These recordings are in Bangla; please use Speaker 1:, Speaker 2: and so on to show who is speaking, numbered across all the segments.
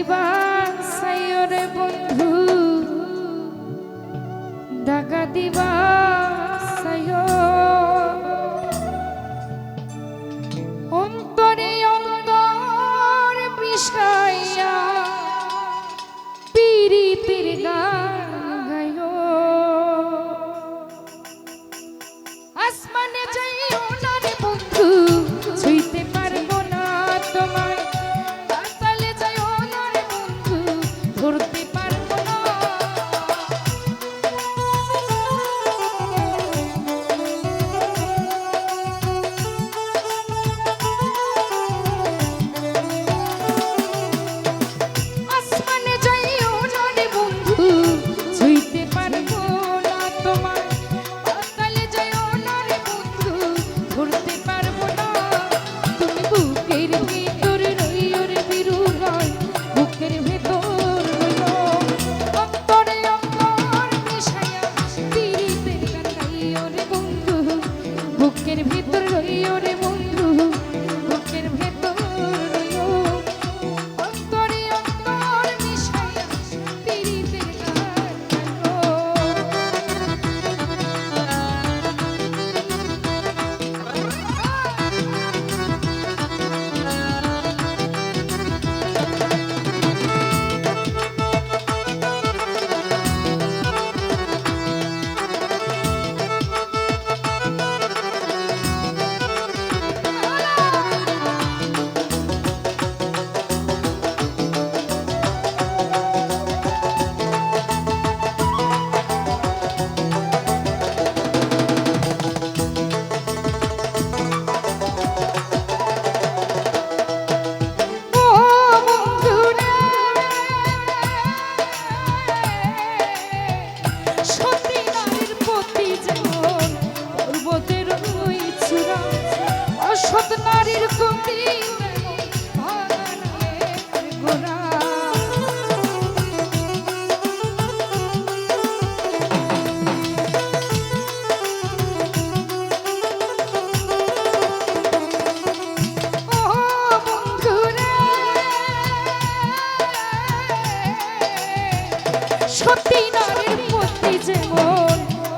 Speaker 1: দিবা বন্ধু দাগা দিবা।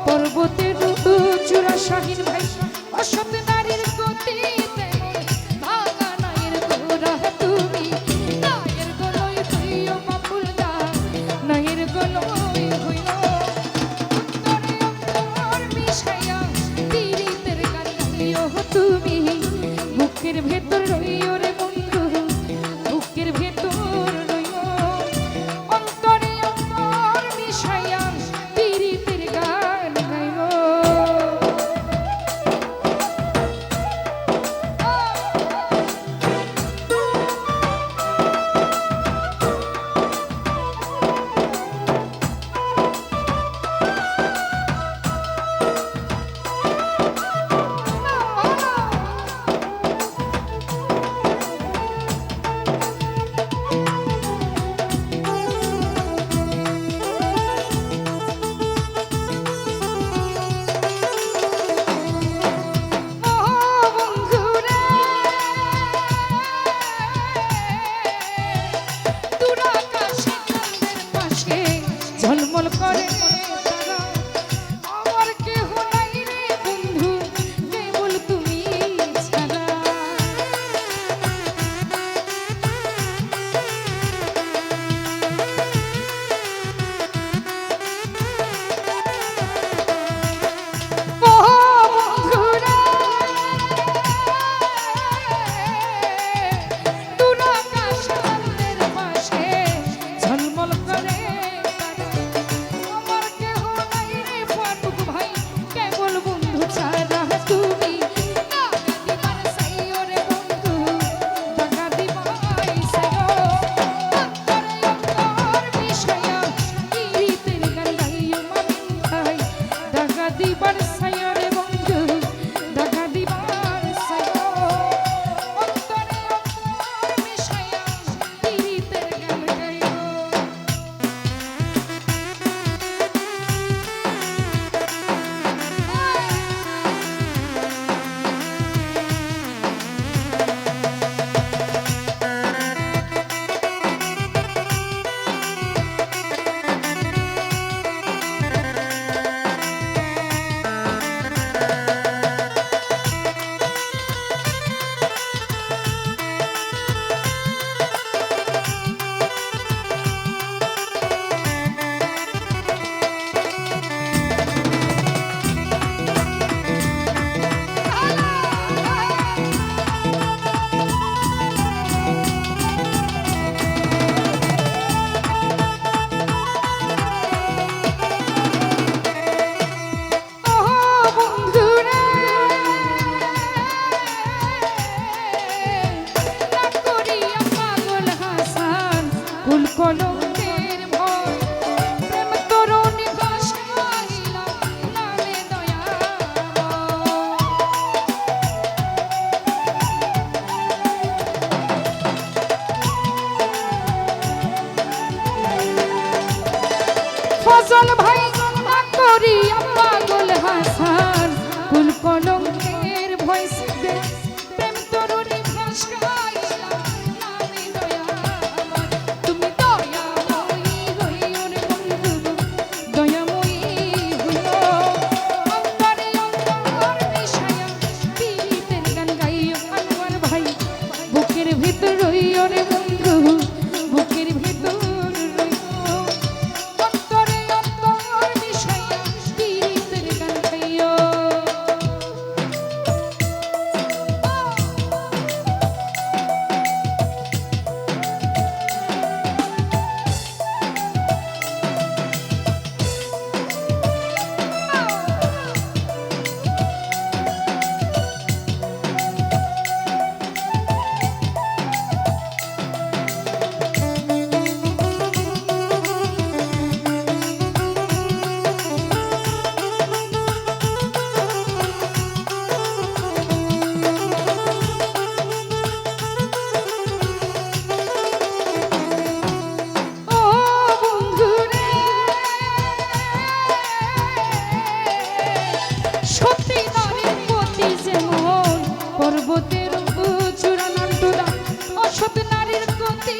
Speaker 1: পর্বতের চূড়া শাহিন ভাই অসৎ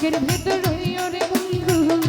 Speaker 1: বুকের ভেতর রইও রে বন্ধু।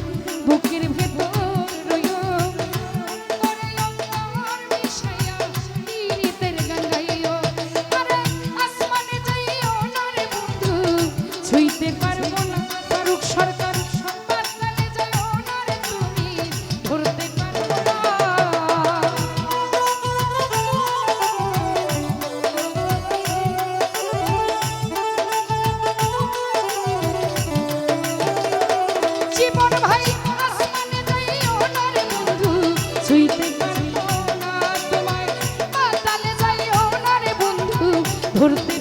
Speaker 1: ঘুরতে